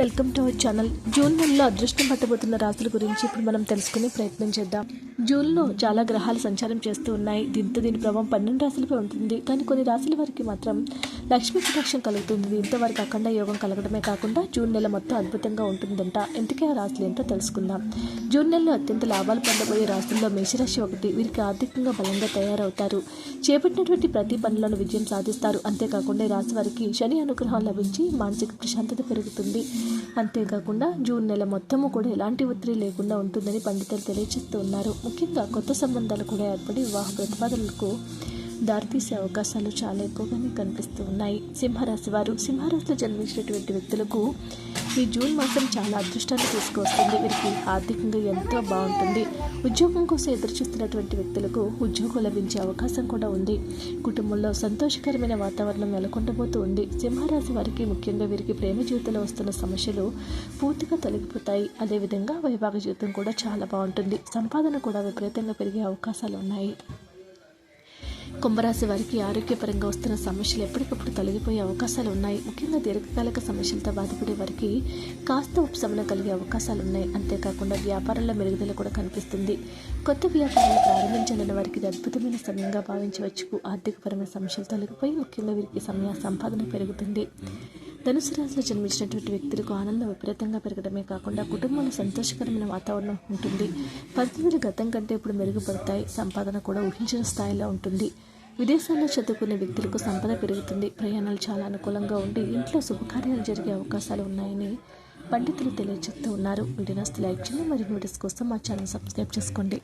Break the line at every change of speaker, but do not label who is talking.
Welcome to our channel. June నెలలో అదృష్టం పట్టబోతున్న రాశుల గురించి ఇప్పుడు మనం తెలుసుకునే ప్రయత్నం చేద్దాం. జూన్లో చాలా గ్రహాలు సంచారం చేస్తూ ఉన్నాయి. దీంతో దీని ప్రభావం పన్నెండు రాశులపై ఉంటుంది. కానీ కొన్ని రాశుల వారికి మాత్రం లక్ష్మీ కటాక్షం కలుగుతుంది. దీంతో వారికి అఖండ యోగం కలగడమే కాకుండా జూన్ నెల మొత్తం అద్భుతంగా ఉంటుందంట. ఎందుకే ఆ రాశులు ఏంటో తెలుసుకుందాం. జూన్ నెలలో అత్యంత లాభాలు పొందబోయే రాశుల్లో మేషరాశి ఒకటి. వీరికి ఆర్థికంగా బలంగా తయారవుతారు. చేపట్టినటువంటి ప్రతి పనులను విజయం సాధిస్తారు. అంతేకాకుండా ఈ రాశి వారికి శని అనుగ్రహం లభించి మానసిక ప్రశాంతత పెరుగుతుంది. అంతేకాకుండా జూన్ నెల మొత్తము కూడా ఎలాంటి ఒత్తిడి లేకుండా ఉంటుందని పండితులు తెలియజేస్తూ ఉన్నారు. ముఖ్యంగా కొత్త సంబంధాలు కూడా ఏర్పడి వివాహ ప్రతిపాదనలకు దారితీసే అవకాశాలు చాలా ఎక్కువగానే కనిపిస్తూ ఉన్నాయి సింహరాశి వారు సింహరాశిలో జన్మించినటువంటి వ్యక్తులకు ఈ జూన్ మాసం చాలా అదృష్టాన్ని తీసుకువస్తుంది. వీరికి ఆర్థికంగా ఎంతో బాగుంటుంది. ఉద్యోగం కోసం ఎదురు చూస్తున్నటువంటి వ్యక్తులకు ఉద్యోగం లభించే అవకాశం కూడా ఉంది. కుటుంబంలో సంతోషకరమైన వాతావరణం నెలకొండబోతూ ఉంది. సింహరాశి వారికి ముఖ్యంగా వీరికి ప్రేమ జీవితంలో వస్తున్న సమస్యలు పూర్తిగా తొలగిపోతాయి. అదేవిధంగా వైభాగ జీవితం కూడా చాలా బాగుంటుంది. సంపాదన కూడా విపరీతంగా పెరిగే అవకాశాలు ఉన్నాయి. కుంభరాశి వారికి ఆరోగ్యపరంగా వస్తున్న సమస్యలు ఎప్పటికప్పుడు తొలగిపోయే అవకాశాలు ఉన్నాయి. ముఖ్యంగా దీర్ఘకాలిక సమస్యలతో బాధపడే వారికి కాస్త ఉపశమనం కలిగే అవకాశాలు ఉన్నాయి. అంతేకాకుండా వ్యాపారంలో మెరుగుదల కూడా కనిపిస్తుంది. కొత్త వ్యాపారాలు ప్రారంభించాలన్న వారికి ఇది అద్భుతమైన సమయంగా భావించవచ్చు. ఆర్థికపరమైన సమస్యలు తొలగిపోయి ముఖ్యంగా వీరికి సమయ సంపాదన పెరుగుతుంది. ధనుసు రాశిలో జన్మించినటువంటి వ్యక్తులకు ఆనందం విపరీతంగా పెరగడమే కాకుండా కుటుంబంలో సంతోషకరమైన వాతావరణం ఉంటుంది. పరిస్థితులు గతం కంటే ఇప్పుడు మెరుగుపడతాయి. సంపాదన కూడా ఊహించిన స్థాయిలో ఉంటుంది. విదేశాల్లో చదువుకునే వ్యక్తులకు సంపద పెరుగుతుంది. ప్రయాణాలు చాలా అనుకూలంగా ఉండి ఇంట్లో శుభకార్యాలు జరిగే అవకాశాలు ఉన్నాయని పండితులు తెలియజేస్తూ ఉన్నారు. వీడియోస్ లైక్ చేయండి. మరియు వీడియోస్ కోసం మా ఛానల్ సబ్స్క్రైబ్ చేసుకోండి.